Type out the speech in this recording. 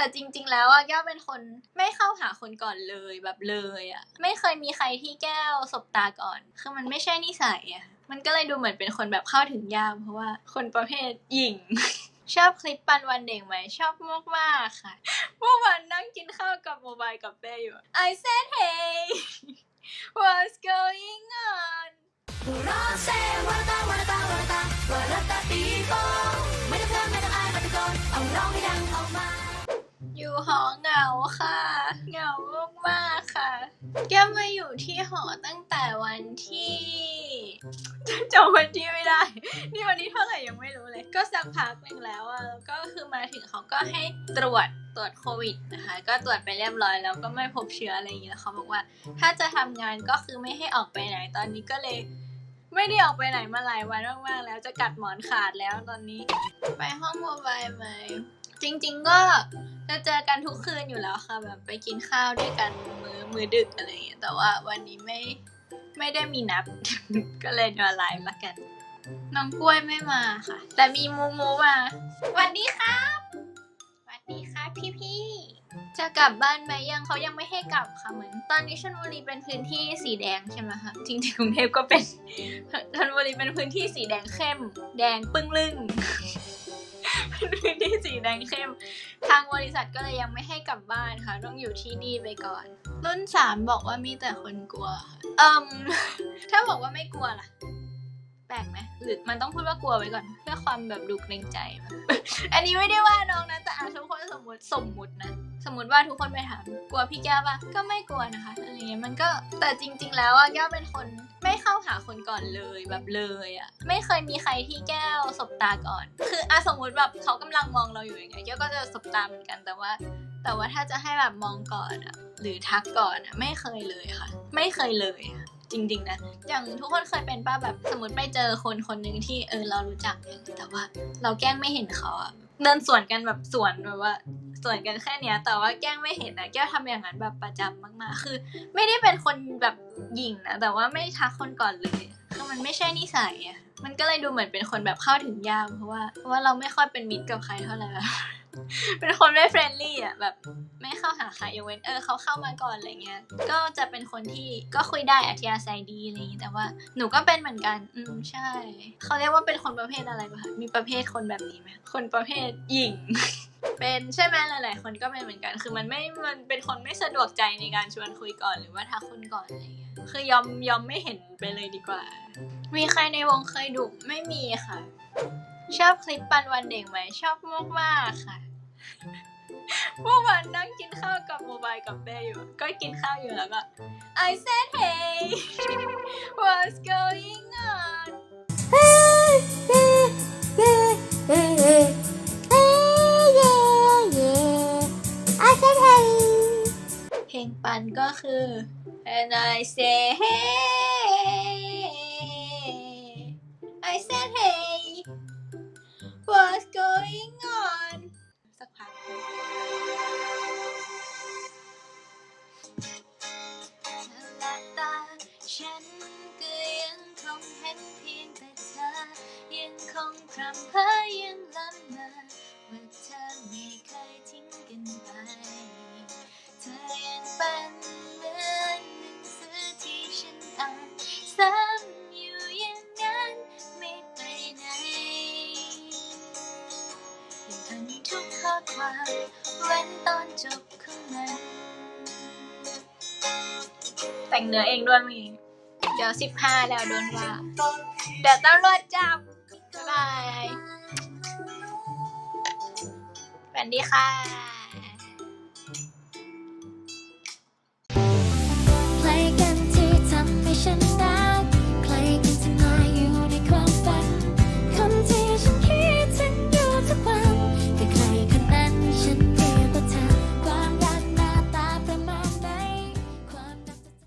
แต่จริง ๆ แล้วอะแก้วเป็นคนไม่เข้าหาคนก่อนเลยแบบเลยอะไม่เคยมีใครที่แก้วสบตาก่อน คือมันไม่ใช่นิสัยอะมันก็เลยดูเหมือนเป็นคนแบบเข้าถึงยากเพราะว่าคนประเภทหญิง ชอบคลิปปันวันเด็กไหมชอบมากมากๆค่ะเมื่อวานนั่งกินข้าวกับโมบายกับเป้อยู่ I said hey what's going on รอเซวาตาวา แก้มมาอยู่ที่หอตั้งแต่วันที่จำวันที่ไม่ได้ นี่วันนี้เท่าไหร่ยังไม่รู้เลย ก็สักพักหนึ่งแล้วอะแล้วก็คือมาถึงเขาก็ให้ตรวจตรวจโควิดนะคะ ก็ตรวจไปเรียบร้อยแล้วก็ไม่พบเชื้ออะไรอย่างเงี้ยเขาบอกว่า ถ้าจะทำงานก็คือไม่ให้ออกไปไหนตอนนี้ก็เลย ไม่ได้ออกไปไหนมาหลายวันมากๆแล้วจะกัดหมอนขาดแล้วตอนนี้ ไปห้องโมบายไหมจริง ๆ ก็ จะเจอกันทุกคืนอยู่แล้วค่ะ แบบไปกินข้าวด้วยกันมือมือดึกอะไรอย่างเงี้ยแต่ว่าวันนี้ไม่ไม่ได้มีนับ ก็เลยมาไลฟ์ละกัน น้องกล้วยไม่มาค่ะ แต่มีมูมูมาสวัสดีครับสวัสดีครับพี่ๆจะกลับบ้านไหมยังเขายังไม่ให้กลับค่ะเหมือน ตอนนี้ชลบุรีเป็นพื้นที่สีแดงใช่ไหมคะจริงๆกรุงเทพก็เป็นชลบุรีเป็นพื้นที่สีแดงเข้ม แดงปึ้งลึ่ง เป็นพื้นที่สีแดงเข้ม ทางบริษัทก็เลยยังไม่ให้กลับบ้านค่ะ ต้องอยู่ที่นี่ไปก่อน รุ่นสามบอกว่ามีแต่คนกลัวค่ะเอิมถ้าบอกว่าไม่กลัวล่ะ แปลกไหมหรือมันต้องพูดว่ากลัวไว้ก่อน เพื่อความแบบดูเกรงใจ อันนี้ไม่ได้ว่าน้องนะ แต่อาทุกคนสมมติสมมุตินะสมมติว่าทุกคนไปถามกลัวพี่แก้วปะก็ไม่กลัวนะคะอะไรเงี้ยมันก็แต่จริง ๆ แล้วอะแก้วเป็นคนไเข้าหาคนก่อนเลยแบบเลยอะไม่เคยมีใครที่แก้วสบตาก่อน คืออะสมมติแบบเขากำลังมองเราอยู่อย่างเงี้ยแก้วก็จะสบตาเหมือนกันแต่ว่า แต่ว่าถ้าจะให้แบบมองก่อนอะหรือทักก่อนอะไม่เคยเลยค่ะ ไม่เคยเลยจริงๆนะอย่างทุกคนเคยเป็นป้าแบบสมมติไปเจอคนคนหนึ่งที่เออเรารู้จักแต่ว่า เราแกล้งไม่เห็นเขาอะเดินสวนกันแบบสวนแบบว่า ส่วนกันแค่เนี้ย แต่ว่าแกล้งไม่เห็นนะแก้วทำอย่างนั้นแบบประจำมากๆ คือ ไม่ได้เป็นคนแบบหยิ่งนะแต่ว่าไม่ทักคนก่อนเลยคือมันไม่ใช่นิสัยอะมันก็เลยดูเหมือนเป็นคนแบบเข้าถึงยากเพราะว่าเพราะว่าเราไม่ค่อยเป็นมิตรกับใครเท่าไหร่เป็นคนไม่เฟรนลี่อะแบบไม่เข้าหาใครยกเว้นเออเขาเข้ามาก่อนอะไรเงี้ย ก็จะเป็นคนที่ก็คุยได้อัธยาศัยดีอะไรอย่างงี้แต่ว่าหนูก็เป็นเหมือนกัน อืมใช่ เขาเรียกว่าเป็นคนประเภทอะไรปะมีประเภทคนแบบนี้ไหมคนประเภทหญิง เป็นใช่ไหมหลาย ๆ คนก็เป็นเหมือนกัน คือมันไม่มันเป็นคนไม่สะดวกใจในการชวนคุยก่อนหรือว่าทักคนก่อนอะไรเงี้ยคือยอมยอมไม่เห็นไปเลยดีกว่า มีใครในวงเคยดุไม่มีค่ะ ชอบคลิปปันวันเด็กไหมชอบมากมากๆค่ะเมื่อวานนั่งกินข้าวกับโมบายกับเป้อยู่ ก็กินข้าวอยู่แล้วก็ I said hey what's going on งปันก็คือ and I say hey I said hey what's going on สักพักหลับตาฉันก็ยังคงเห็นเพียงแต่เธอ ยังคงพรำเพ้อยังละเมอว่าเธ ซ้ำอยู่อย่างนั้นไม่ไปไหนยังอ่านทุกข้อความเว้นตอนจบของมันแต่งเนื้อเองด้วยมี เดี๋ยวสิบห้าแล้วโดนว่า เดี๋ยวตำรวจจับบ๊ายบายสวัสดีค่ะ